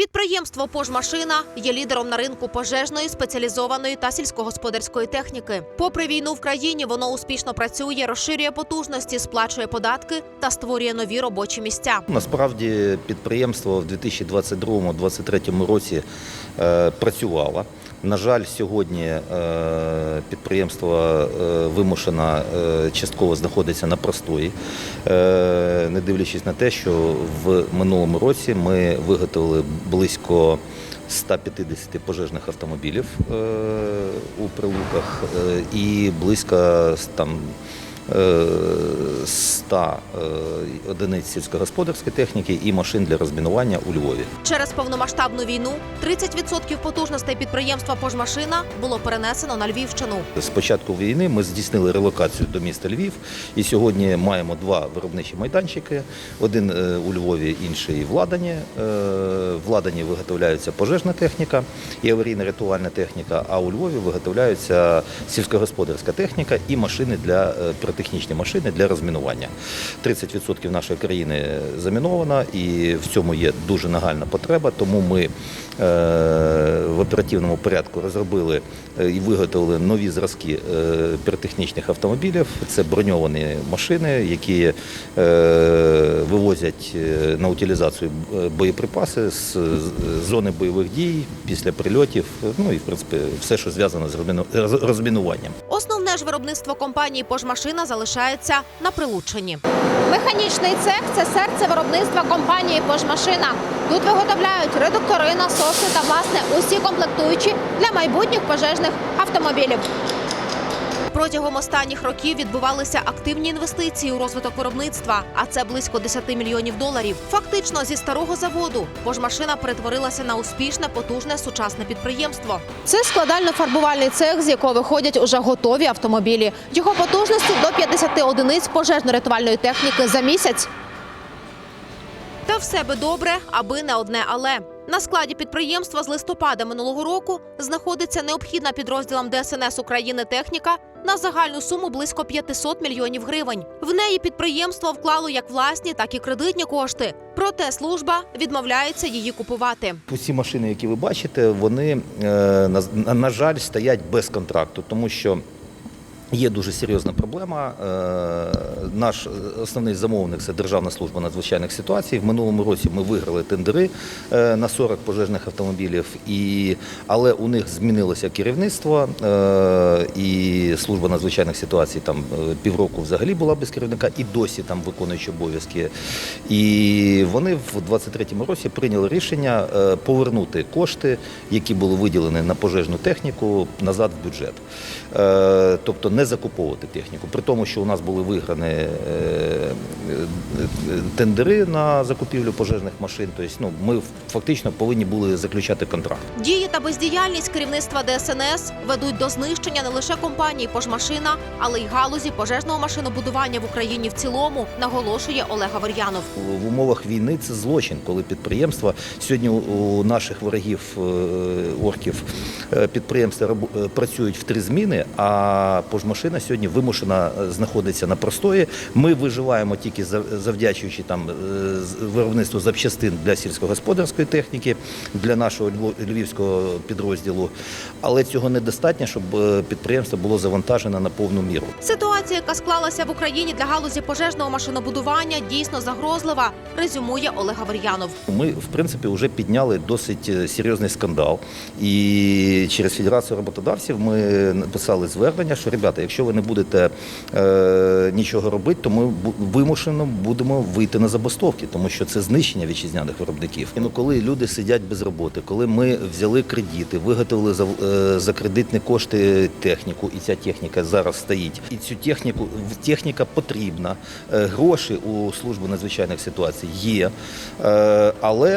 Підприємство Пожмашина є лідером на ринку пожежної, спеціалізованої та сільськогосподарської техніки. Попри війну в країні, воно успішно працює, розширює потужності, сплачує податки та створює нові робочі місця. Насправді підприємство в 2022-2023 році е, працювало. На жаль, сьогодні е, підприємство е, вимушено е, частково знаходиться на простої, не дивлячись на те, що в минулому році ми виготовили близько 150 пожежних автомобілів у прилуках і близько там 100 е, одиниць сільськогосподарської техніки і машин для розмінування у Львові. Через повномасштабну війну 30% потужностей підприємства Пожмашина було перенесено на Львівщину. З початку війни ми здійснили релокацію до міста Львів, і сьогодні маємо два виробничі майданчики: один е, у Львові, інший в Ладані. Е, В Ладані виготовляється пожежна техніка і аварійно-рятувальна техніка, а у Львові виготовляється сільськогосподарська техніка і машини для піротехнічні машини для розмінування. 30% нашої країни заміновано, і в цьому є дуже нагальна потреба. Тому ми е, в оперативному порядку розробили е, і виготовили нові зразки е, піротехнічних автомобілів. Це броньовані машини, які вивозять на утилізацію боєприпаси з зони бойових дій після прильотів. Ну і в принципі все, що зв'язано з розмінуванням. Основне виробництво компанії Пожмашина залишається на прилученні. Механічний цех це серце виробництва компанії Пожмашина. Тут виготовляють редуктори, насоси та власне усі комплектуючі для майбутніх пожежних автомобілів. Протягом останніх років відбувалися активні інвестиції у розвиток виробництва, а це близько 10 мільйонів доларів. Фактично зі старого заводу пожмашина перетворилася на успішне, потужне сучасне підприємство. Це складально-фарбувальний цех, з якого виходять уже готові автомобілі. Його потужності до 50 одиниць пожежно-рятувальної техніки за місяць. Та все би добре, аби не одне але. На складі підприємства з листопада минулого року знаходиться необхідна підрозділам ДСНС України техніка на загальну суму близько 500 мільйонів гривень. В неї підприємство вклало як власні, так і кредитні кошти. Проте служба відмовляється її купувати. Усі машини, які ви бачите, вони, е, на, жаль, стоять без контракту, тому що є дуже серйозна проблема. Е, Наш основний замовник це Державна служба надзвичайних ситуацій. В минулому році ми виграли тендери е, на 40 пожежних автомобілів, і, але у них змінилося керівництво, е, і служба надзвичайних ситуацій там е, півроку взагалі була без керівника, і досі там виконуючи обов'язки. І вони в 23-му році прийняли рішення е, повернути кошти, які були виділені на пожежну техніку, назад в бюджет. Е, Тобто не закуповувати техніку. При тому, що у нас були виграні е, е, тендери на закупівлю пожежних машин. Тобто, ну, ми фактично повинні були заключати контракт. Дії та бездіяльність керівництва ДСНС ведуть до знищення не лише компанії Пожмашина, але й галузі пожежного машинобудування в Україні в цілому, наголошує Олег Авер'янов. В умовах війни це злочин, коли підприємства сьогодні у- наших ворогів е, орків підприємства працюють в три зміни, а пожмашина сьогодні вимушена е, знаходиться на простої. Ми виживаємо тільки завдячуючи там е, виробництву запчастин для сільськогосподарської техніки, для нашого львівського підрозділу. Але цього недостатньо, щоб е, підприємство було завантажено на повну міру. Ситуація, яка склалася в Україні для галузі пожежного машинобудування, дійсно загрозлива, резюмує Олег Авер'янов. Ми, в принципі, вже підняли досить серйозний скандал. І через Федерацію роботодавців ми написали звернення, що ребята, якщо ви не будете е, нічого робити, то ми вимушено будемо вийти на забастовки, тому що це знищення вітчизняних виробників. І, ну, коли люди сидять без роботи, коли ми взяли кредити, виготовили за, е, за кредитні кошти техніку, і ця техніка зараз стоїть. І цю техніку техніка потрібна. Е, Гроші у служби надзвичайних ситуацій є. Е, Але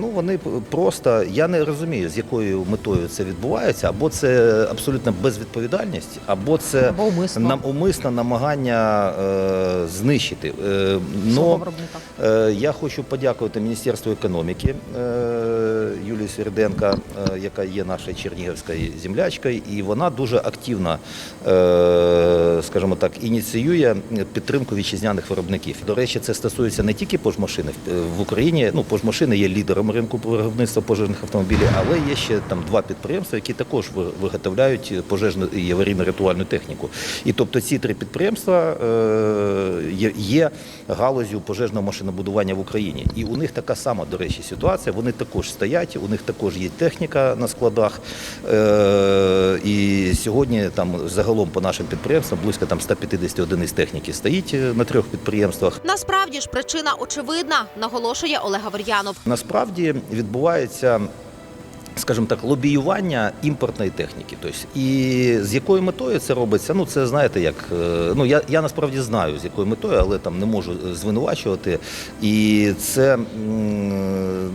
ну, вони просто, я не розумію, з якою метою це відбувається, або це абсолютно безвідповідальність, або це Або умисно. нам умисне намагання е, знищити. Е, но. Е, Я хочу подякувати Міністерству економіки, е, Юлії Свірденка, е, яка є нашою чернігівською землячкою, і вона дуже активно, е, скажімо так, ініціює підтримку вітчизняних виробників. До речі, це стосується не тільки пожмашини Е, в Україні. Ну, пожмашини є лідером ринку виробництва пожежних автомобілів, але є ще там два підприємства, які також виготовляють пожежну і аварійно-рятувальну техніку. І тобто ці три підприємства є галузю пожежного машинобудування в Україні. І у них така сама, до речі, ситуація. Вони також стоять, у них також є техніка на складах. Е, І сьогодні там загалом по нашим підприємствам близько там 150 одиниць техніки стоїть е, на трьох підприємствах. Насправді ж причина очевидна, наголошує Олег Авер'янов. Насправді відбувається. Скажімо так, лобіювання імпортної техніки. Тобто, і з якою метою це робиться? Ну, це знаєте, як е, ну я, я насправді знаю, з якою метою, але там не можу звинувачувати. І це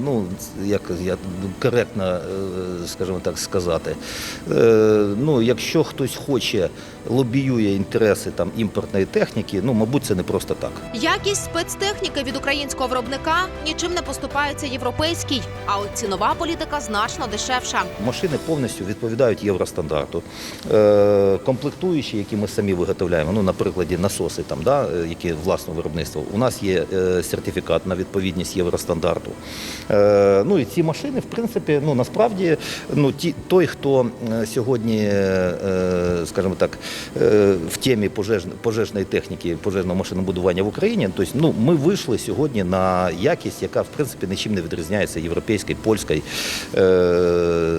ну як я коректно, е, скажімо так, сказати. Е, Ну, якщо хтось хоче лобіює інтереси там імпортної техніки, ну мабуть, це не просто так. Якість спецтехніки від українського виробника нічим не поступається європейській, а от цінова політика значно дешевша. Машини повністю відповідають євростандарту. Е, комплектуючі, які ми самі виготовляємо, ну, на прикладі насоси, там, да, е, які власного виробництва, у нас є е, сертифікат на відповідність євростандарту. Ну і ці машини, в принципі, ну насправді, ну ті, той, хто сьогодні, скажімо так, в темі пожеж, пожежної техніки, пожежного машинобудування в Україні, тобто, ну, ми вийшли сьогодні на якість, яка в принципі нічим не відрізняється європейської, польської,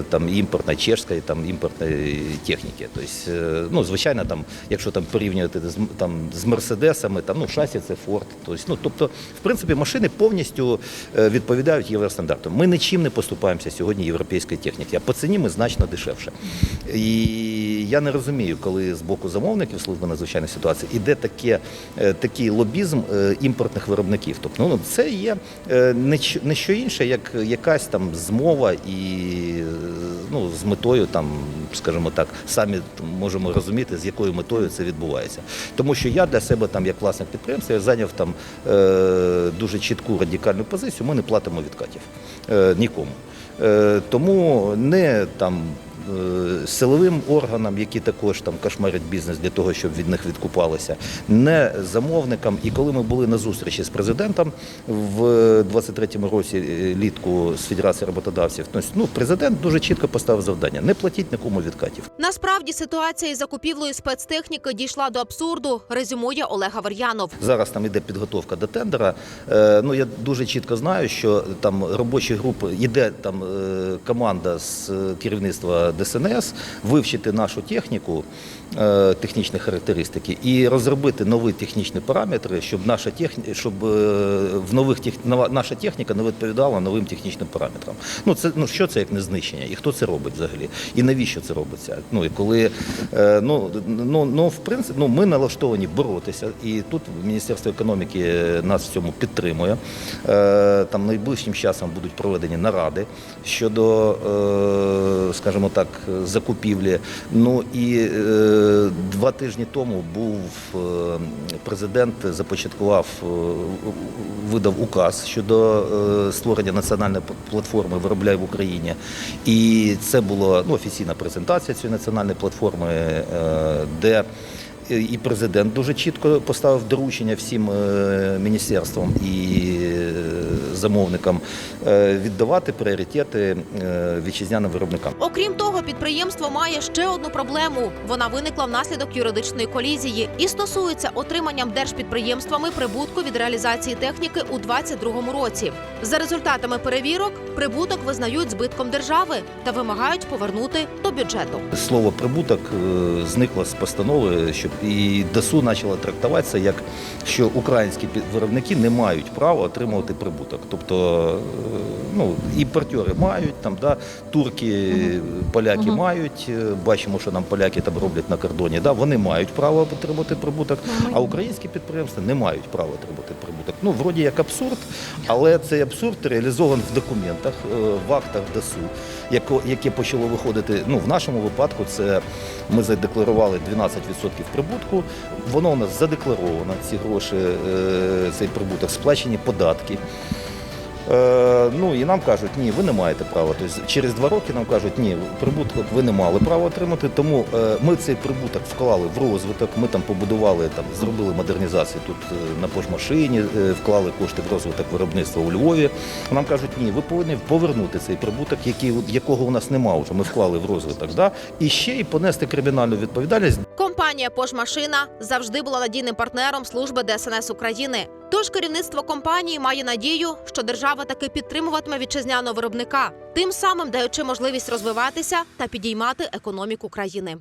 там імпортної, чешської, там імпортної техніки. Тобто, е, ну, звичайно, там, якщо там порівнювати з, там, з мерседесами, там, ну, шасі це Форд. Тобто, ну, тобто, в принципі, машини повністю е, відповідають євростандартам. Ми нічим не поступаємося сьогодні європейської техніки, а по ціні ми значно дешевше. І я не розумію, коли з боку замовників служби надзвичайних ситуацій іде таке, е, такий лобізм е, імпортних виробників. Тобто, ну, це є е, не що інше, як якась там змова і ну, з метою, там, скажімо так, самі можемо розуміти, з якою метою це відбувається. Тому що я для себе, там, як власник підприємства, я зайняв там дуже чітку радикальну позицію. Ми не платимо відкатів нікому. Тому не там. Е, Силовим органам, які також там кошмарять бізнес для того, щоб від них відкупалися, не замовникам. І коли ми були на зустрічі з президентом в 23-му році е, літку з Федерації роботодавців, то ну президент дуже чітко поставив завдання: не платіть нікому відкатів. Насправді ситуація із закупівлею спецтехніки дійшла до абсурду, резюмує Олег Авер'янов. Зараз там іде підготовка до тендера. Е, ну я дуже чітко знаю, що там робочі групи йде там команда з керівництва ДСНС вивчити нашу техніку, е, технічні характеристики і розробити нові технічні параметри, щоб наша техніка, щоб е, в нових тех... наша техніка не відповідала новим технічним параметрам. Ну це ну що це як не знищення, і хто це робить взагалі, і навіщо це робиться? Ну і коли е, ну, ну, ну в принципі, ну ми налаштовані боротися, і тут Міністерство економіки нас в цьому підтримує. Там найближчим часом будуть проведені наради щодо, скажімо так, закупівлі. Ну і е, два тижні тому був е, президент започаткував, е, видав указ щодо е, створення національної платформи виробляй в Україні. І це була ну, офіційна презентація цієї національної платформи, е, де і президент дуже чітко поставив доручення всім е, міністерствам і е, замовникам е, віддавати пріоритети вітчизняним виробникам. Окрім того, підприємство має ще одну проблему. Вона виникла внаслідок юридичної колізії і стосується отриманням держпідприємствами прибутку від реалізації техніки у 2022 році. За результатами перевірок прибуток визнають збитком держави та вимагають повернути до бюджету. Слово прибуток зникло з постанови, щоб і ДСУ почало трактуватися як що українські виробники не мають права отримувати прибуток. Тобто, е, ну імпортери мають там, да, турки, поляки мають. е, Бачимо, що нам поляки там роблять на кордоні. Да, вони мають право отримати прибуток, а українські підприємства не мають права отримати прибуток. Ну, вроді як абсурд, але цей абсурд реалізований в документах, е, в актах ДСУ, яке почало виходити. Ну, в нашому випадку це ми задекларували 12% прибутку. Воно у нас задекларовано, ці гроші, е, цей прибуток, сплачені податки. Е, ну і нам кажуть, ні, ви не маєте права. Тобто через два роки нам кажуть, ні, прибуток ви не мали права отримати. Тому е, ми цей прибуток вклали в розвиток. Ми там побудували, там зробили модернізацію тут е, на пожмашині, вклали кошти в розвиток виробництва у Львові. Нам кажуть, ні, ви повинні повернути цей прибуток, який якого у нас немає вже. Ми вклали в розвиток, да? і ще й понести кримінальну відповідальність Компанія Пожмашина завжди була надійним партнером служби ДСНС України. Тож керівництво компанії має надію, що держава таки підтримуватиме вітчизняного виробника, тим самим даючи можливість розвиватися та підіймати економіку країни.